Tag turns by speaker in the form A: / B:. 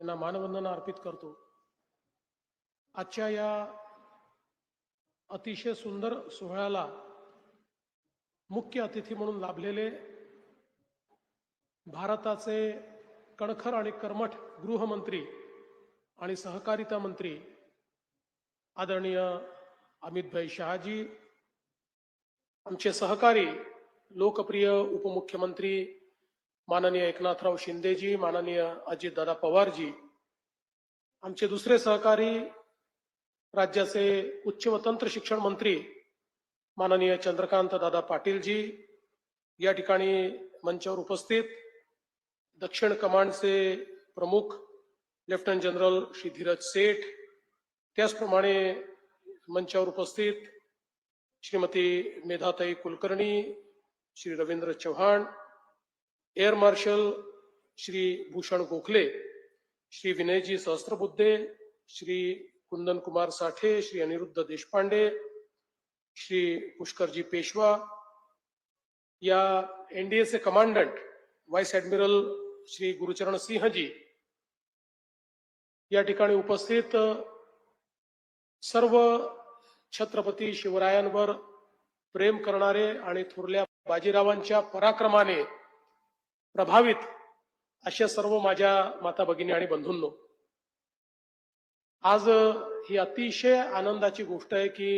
A: यांना मानवंदना अर्पित करतो. आजच्या या अतिशय सुंदर सोहळ्याला मुख्य अतिथी म्हणून लाभलेले भारताचे कणखर आणि कर्मठ गृहमंत्री आणि सहकारिता मंत्री आदरणीय अमितभाई शहाजी आमचे सहकारी लोकप्रिय उपमुख्यमंत्री माननीय एकनाथराव शिंदेजी माननीय अजितदादा पवारजी आमचे दुसरे सहकारी राज्याचे उच्च व तंत्र शिक्षण मंत्री माननीय चंद्रकांत दादा पाटीलजी या ठिकाणी मंचावर उपस्थित. दक्षिण कमांडचे प्रमुख लेफ्टनंट जनरल श्री धीरज सेठ त्याचप्रमाणे मंचावर उपस्थित श्रीमती मेधाताई कुलकर्णी श्री रवींद्र चव्हाण एअर मार्शल श्री भूषण गोखले श्री विनयजी सहस्त्रबुद्धे श्री कुंदन कुमार साठे श्री अनिरुद्ध देशपांडे श्री पुष्करजी पेशवा या एनडीएचे commandant vice admiral Shri Gurucharan Singhji या ठिकाणी उपस्थित सर्व छत्रपती शिवरायांवर प्रेम करणारे आणि थोरल्या बाजीरावांच्या पराक्रमाने प्रभावित अशा सर्व माझ्या माता भगिनी आणि बंधूंनो आज ही अतिशय आनंदाची गोष्ट आहे की